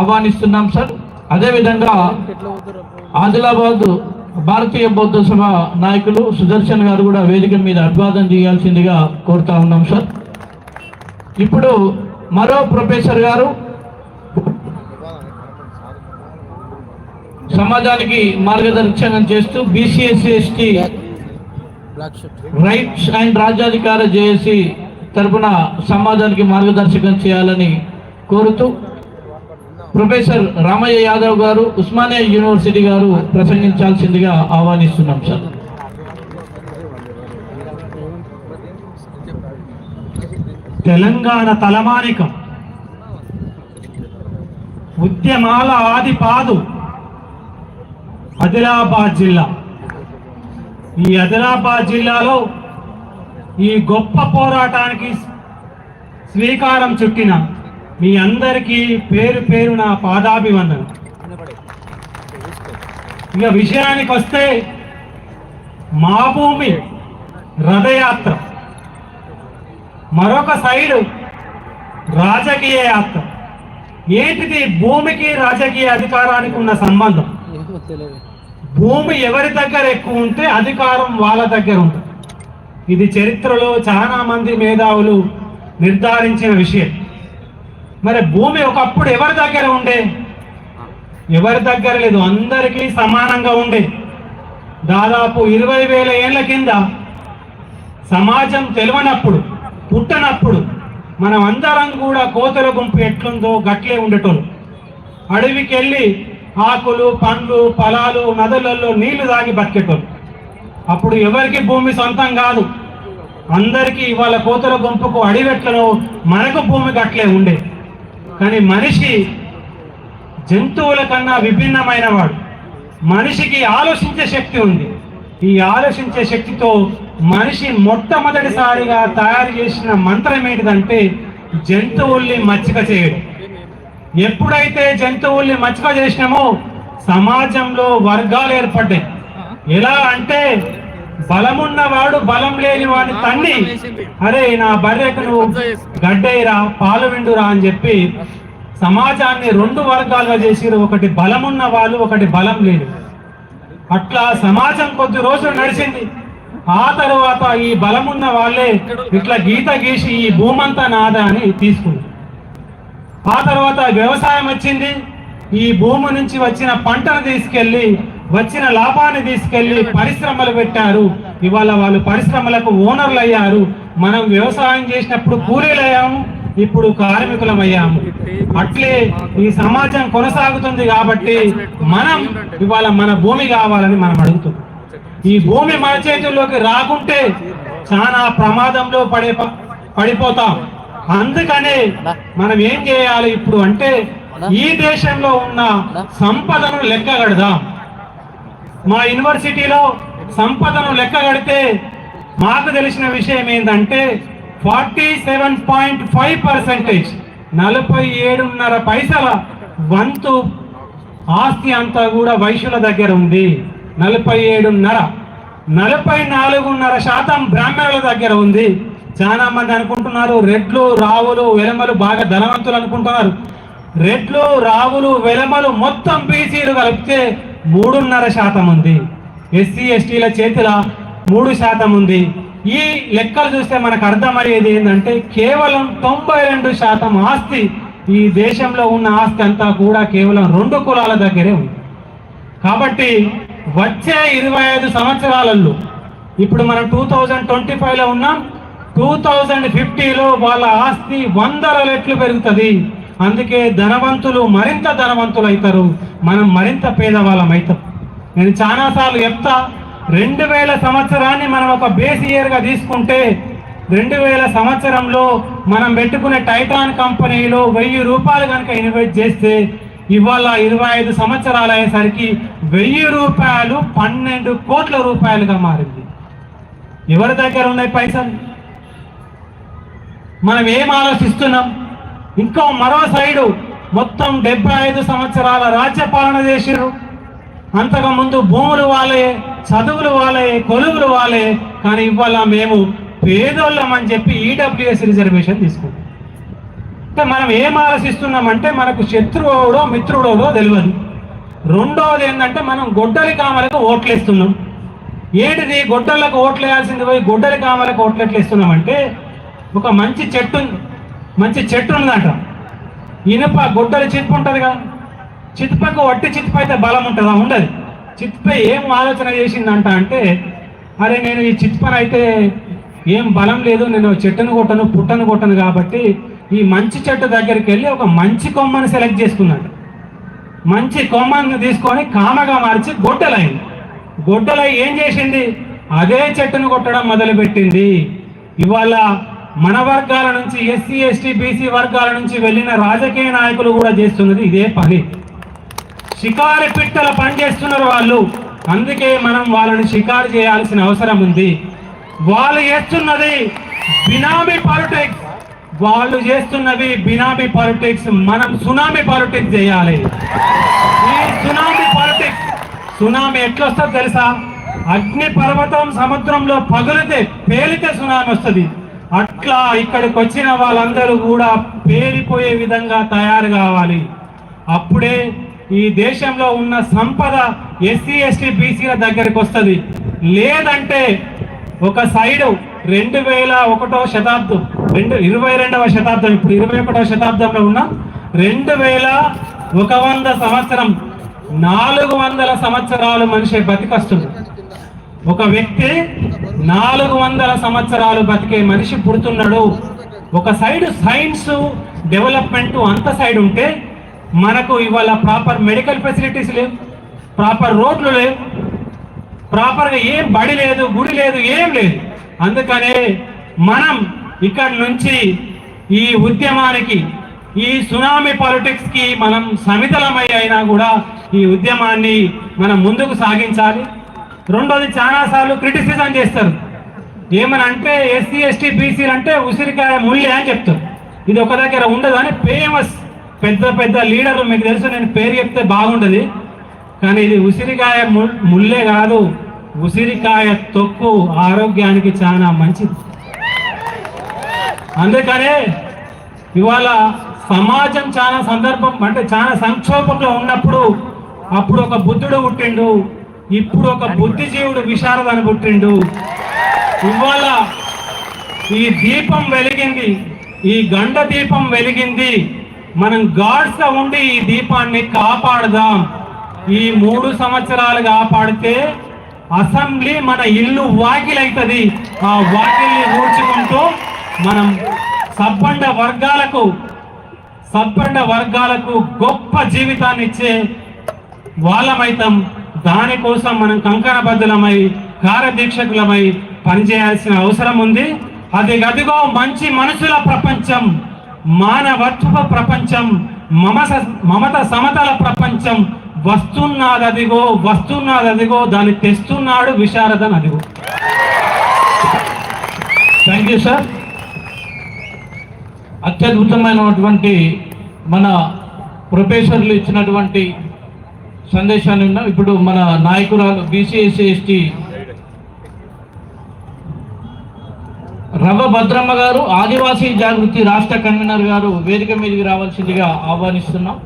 ఆహ్వానిస్తున్నాం సార్. అదేవిధంగా ఆదిలాబాద్ భారతీయ బౌద్ధ సభ నాయకులు సుదర్శన్ గారు కూడా వేదిక మీద అభివాదం చేయాల్సిందిగా కోరుతా ఉన్నాం సార్. ఇప్పుడు మరో ప్రొఫెసర్ గారు సమాజానికి మార్గదర్శనం చేస్తూ బీసీఎస్సీ రైట్స్ అండ్ రాజ్యాధికార జేఏసీ తరపున సమాజానికి మార్గదర్శకం చేయాలని కోరుతూ ప్రొఫెసర్ రామయ్య యాదవ్ గారు ఉస్మానియా యూనివర్సిటీ గారు ప్రసంగించాల్సిందిగా ఆహ్వానిస్తున్నాం సార్. తెలంగాణ తలమానికం. ఉద్యమాల ఆదిపాదు ఆదిలాబాద్ జిల్లా. ఈ ఆదిలాబాద్ జిల్లాలో ఈ గొప్ప పోరాటానికి శ్రీకారం చుట్టిన మీ అందరికీ పేరు పేరు నా పాదాభివందనం. ఇక విషయానికి వస్తే మా భూమి రథయాత్ర. మరొక సైడు రాజకీయ యాత్ర. ఏంటిది భూమికి రాజకీయ అధికారానికి ఉన్న సంబంధం? భూమి ఎవరి దగ్గర ఎక్కువ ఉంటే అధికారం వాళ్ళ దగ్గర ఉంటుంది. ఇది చరిత్రలో చాలా మంది మేధావులు నిర్ధారించిన విషయం. మరి భూమి ఒకప్పుడు ఎవరి దగ్గర ఉండే? ఎవరి దగ్గర లేదు అందరికీ సమానంగా ఉండే. దాదాపు ఇరవై వేల ఏళ్ళ కింద సమాజం తెలివనప్పుడు పుట్టనప్పుడు మనం అందరం కూడా కోతల గుంపు ఎట్లుందో గట్లే ఉండేటోళ్ళు. అడవికి వెళ్ళి ఆకులు పండ్లు ఫలాలు నదులలో నీళ్ళు తాగి బతికేటోళ్ళు. అప్పుడు ఎవరికి భూమి సొంతం కాదు. అందరికీ ఇవాళ కోతల గుంపుకు అడివెట్లను మనకు భూమి గట్లే ఉండే. కానీ మనిషి జంతువుల కన్నా విభిన్నమైన వాడు. మనిషికి ఆలోచించే శక్తి ఉంది. ఈ ఆలోచించే శక్తితో మనిషి మొట్టమొదటిసారిగా తయారు చేసిన మంత్రం ఏంటిదంటే జంతువుల్ని మచ్చిక చేయడం. ఎప్పుడైతే జంతువుల్ని మచ్చిక చేసినామో సమాజంలో వర్గాలు ఏర్పడ్డాయి. ఎలా అంటే బలమున్నవాడు బలం లేని వాడిని తన్ని అరే నా బర్రెకు నువ్వు గడ్డేరా పాలు విండురా అని చెప్పి సమాజాన్ని రెండు వర్గాలుగా చేసిరు ఒకటి బలమున్న వాళ్ళు ఒకటి బలం లేని అట్లా సమాజం కొద్ది రోజులు నడిచింది. ఆ తరువాత ఈ బలమున్న వాళ్ళే ఇట్లా గీత గీసి ఈ భూమంతా నాదా అని తీసుకుంది. ఆ తర్వాత వ్యవసాయం వచ్చింది. ఈ భూమి నుంచి వచ్చిన పంటను తీసుకెళ్ళి వచ్చిన లాభాన్ని తీసుకెళ్ళి పరిశ్రమలు పెట్టారు. ఇవాళ వాళ్ళు పరిశ్రమలకు ఓనర్లు అయ్యారు. మనం వ్యవసాయం చేసినప్పుడు కూలీలు అయ్యాము ఇప్పుడు కార్మికులం అయ్యాము. అట్లే ఈ సమాజం కొనసాగుతుంది కాబట్టి మనం ఇవాళ మన భూమి కావాలని మనం అడుగుతున్నాం. ఈ భూమి మన చేతుల్లోకి రాకుంటే చాలా ప్రమాదంలో పడే పడిపోతాం. అందుకనే మనం ఏం చేయాలి ఇప్పుడు అంటే ఈ దేశంలో ఉన్న సంపదను లెక్కగడదాం. మా యూనివర్సిటీలో సంపదను లెక్క కడితే మాకు తెలిసిన విషయం ఏంటంటే forty seven point five percentage నలభై ఏడున్నర పైసల వంతు ఆస్తి అంతా కూడా వైశ్యుల దగ్గర ఉంది. నలభై ఏడున్నర నలభై నాలుగున్నర శాతం బ్రాహ్మణుల దగ్గర ఉంది. చాలా మంది అనుకుంటున్నారు రెడ్లు రావులు వెలమలు బాగా ధనవంతులు అనుకుంటున్నారు. రెడ్లు రావులు వెలమలు మొత్తం బీసీలు కలిపితే మూడున్నర శాతం ఉంది. ఎస్సీ ఎస్టీల చేతిలో మూడు శాతం ఉంది. ఈ లెక్కలు చూస్తే మనకు అర్థమయ్యేది ఏంటంటే కేవలం తొంభై రెండు శాతం ఆస్తి ఈ దేశంలో ఉన్న ఆస్తి అంతా కూడా కేవలం రెండు కులాల దగ్గరే ఉంది. కాబట్టి వచ్చే ఇరవై ఐదు సంవత్సరాలలో ఇప్పుడు మనం టూ థౌజండ్ ట్వంటీ ఫైవ్లో ఉన్నాం. టూ థౌజండ్ ఫిఫ్టీలో వాళ్ళ ఆస్తి వందల రెట్లు పెరుగుతుంది. అందుకే ధనవంతులు మరింత ధనవంతులు అవుతారు మనం మరింత పేదవాళ్ళం అవుతాం నేను చాలాసార్లు చెప్తా రెండు వేల సంవత్సరాన్ని మనం ఒక బేస్ ఇయర్గా తీసుకుంటే రెండు వేల సంవత్సరంలో మనం పెట్టుకునే టైటాన్ కంపెనీలో వెయ్యి రూపాయలు కనుక ఇన్వెస్ట్ చేస్తే ఇవాళ ఇరవై ఐదు సంవత్సరాలు అయ్యేసరికి వెయ్యి రూపాయలు పన్నెండు కోట్ల రూపాయలుగా మారింది. ఎవరి దగ్గర ఉన్నాయి పైసలు? మనం ఏం ఆలోచిస్తున్నాం? ఇంకో మరో సైడు మొత్తం డెబ్బై ఐదు సంవత్సరాల రాజ్యపాలన చేసిర్రు. అంతకు ముందు భూములు వాళ్ళే చదువులు వాళ్ళే కొలువులు వాళ్ళే కానీ ఇవాళ మేము పేదోళ్ళం అని చెప్పి ఈడబ్ల్యూఎస్ రిజర్వేషన్ తీసుకుంటాం అంటే మనం ఏం ఆలోచిస్తున్నామంటే మనకు శత్రువుడో మిత్రుడోడో తెలియదు రెండోది ఏంటంటే మనం గొడ్డలి కామలకు ఓట్లేస్తున్నాం. ఏంటిది? గొడ్డలకు ఓట్లు వేయాల్సింది పోయి గొడ్డలి కామలకు ఓట్లు ఇస్తున్నామంటే ఒక మంచి చెట్టు ఉంది. మంచి చెట్టు ఉందంట. ఇనుప గుడ్డలు చిత్పు ఉంటుంది కదా చిత్పకు వట్టి చిత్ప అయితే బలం ఉంటుందా? ఉండదు. చిత్ప ఏం ఆలోచన చేసిందంట అంటే అరే నేను ఈ చిత్పన అయితే ఏం బలం లేదు నేను చెట్టును కొట్టను పుట్టను కొట్టను కాబట్టి ఈ మంచి చెట్టు దగ్గరికి వెళ్ళి ఒక మంచి కొమ్మను సెలెక్ట్ చేసుకున్నాడు. మంచి కొమ్మను తీసుకొని కామగా మార్చి గొడ్డలైంది. గొడ్డలై ఏం చేసింది? అదే చెట్టును కొట్టడం మొదలుపెట్టింది. ఇవాళ మన వర్గాల నుంచి ఎస్సీ ఎస్టీ బీసీ వర్గాల నుంచి వెళ్ళిన రాజకీయ నాయకులు కూడా చేస్తున్నది ఇదే పని. షికారు పిట్టల పని చేస్తున్నారు వాళ్ళు. అందుకే మనం వాళ్ళని షికారు చేయాల్సిన అవసరం ఉంది. వాళ్ళు చేస్తున్నది బినామీ పాలిటిక్స్. వాళ్ళు చేస్తున్నవి బినామీ పాలిటిక్స్. మనం సునామీ పాలిటిక్స్ చేయాలి. ఈ సునామీ పాలిటిక్స్ సునామీ ఎట్లొస్తుందో తెలుసా? అగ్ని పర్వతం సముద్రంలో పగులితే పేలితే సునామీ వస్తుంది. అట్లా ఇక్కడికి వచ్చిన వాళ్ళందరూ కూడా పేరిపోయే విధంగా తయారు కావాలి. అప్పుడే ఈ దేశంలో ఉన్న సంపద ఎస్సీ ఎస్టీ బీసీల దగ్గరికి వస్తుంది. లేదంటే ఒక సైడు రెండు వేల ఒకటో శతాబ్దం రెండు ఇరవై రెండవ శతాబ్దం ఇప్పుడు ఇరవై ఒకటవ శతాబ్దంలో ఉన్న రెండు వేల ఒక వంద సంవత్సరం నాలుగు వందల సంవత్సరాలు మనిషి బతికొస్తుంది. ఒక వ్యక్తి నాలుగు వందల సంవత్సరాలు బతికే మనిషి పుడుతున్నాడు. ఒక సైడ్ సైన్స్ డెవలప్మెంట్ అంత సైడ్ ఉంటే మనకు ఇవాళ ప్రాపర్ మెడికల్ ఫెసిలిటీస్ లేవు ప్రాపర్ రోడ్లు లేవు ప్రాపర్గా ఏం బడి లేదు గుడి లేదు ఏం లేదు. అందుకనే మనం ఇక్కడి నుంచి ఈ ఉద్యమానికి ఈ సునామీ పాలిటిక్స్కి మనం సమితలమై అయినా కూడా ఈ ఉద్యమాన్ని మనం ముందుకు సాగించాలి. రెండోది చాలా సార్లు క్రిటిసిజం చేస్తారు. ఏమని అంటే ఎస్సీ ఎస్టీ బీసీలు అంటే ఉసిరికాయ ముళ్ళే అని చెప్తారు. ఇది ఒక దగ్గర ఉండదు అని ఫేమస్ పెద్ద పెద్ద లీడర్లు మీకు తెలుసు నేను పేరు చెప్తే బాగుండదు. కానీ ఇది ఉసిరికాయ ము- ముల్లే కాదు. ఉసిరికాయ తొక్కు ఆరోగ్యానికి చాలా మంచిది. అందుకనే ఇవాళ సమాజం చాలా సందర్భం అంటే చాలా సంక్షోభంలో ఉన్నప్పుడు అప్పుడు ఒక బుద్ధుడు పుట్టిండు. ఇప్పుడు ఒక బుద్ధిజీవుడు విశారదని పుట్టిండు. ఇవాళ ఈ దీపం వెలిగింది. ఈ గండ దీపం వెలిగింది. మనం గాడ్స్ ఉండి ఈ దీపాన్ని కాపాడదాం. ఈ మూడు సంవత్సరాలు కాపాడితే అసెంబ్లీ మన ఇల్లు వాకిలైతుంది. ఆ వాకిల్ని ఊడ్చుకుంటూ మనం సబ్బండ వర్గాలకు సబ్బండ వర్గాలకు గొప్ప జీవితాన్ని ఇచ్చే వాళ్ళమైతాం. దానికోసం మనం కంకణబద్ధులమై కార్యదీక్షకులమై పనిచేయాల్సిన అవసరం ఉంది. అది గదిగో మంచి మనుషుల ప్రపంచం మానవత్వ ప్రపంచం మమస మమత సమతల ప్రపంచం. వస్తున్నాదదిగో వస్తున్నాదదిగో దాన్ని తెస్తున్నాడు విశారదన్ అదిగో. థ్యాంక్ యూ సార్ అత్యద్భుతమైనటువంటి మన ప్రొఫెసర్లు ఇచ్చినటువంటి సందేశాన్ని విన్నాం ఇప్పుడు మన నాయకురాలు బీసీఎస్సీ ఎస్టీ రవ భద్రమ్మ గారు ఆదివాసీ జాగృతి రాష్ట్ర కన్వీనర్ గారు వేదిక మీదకి రావాల్సిందిగా ఆహ్వానిస్తున్నాం.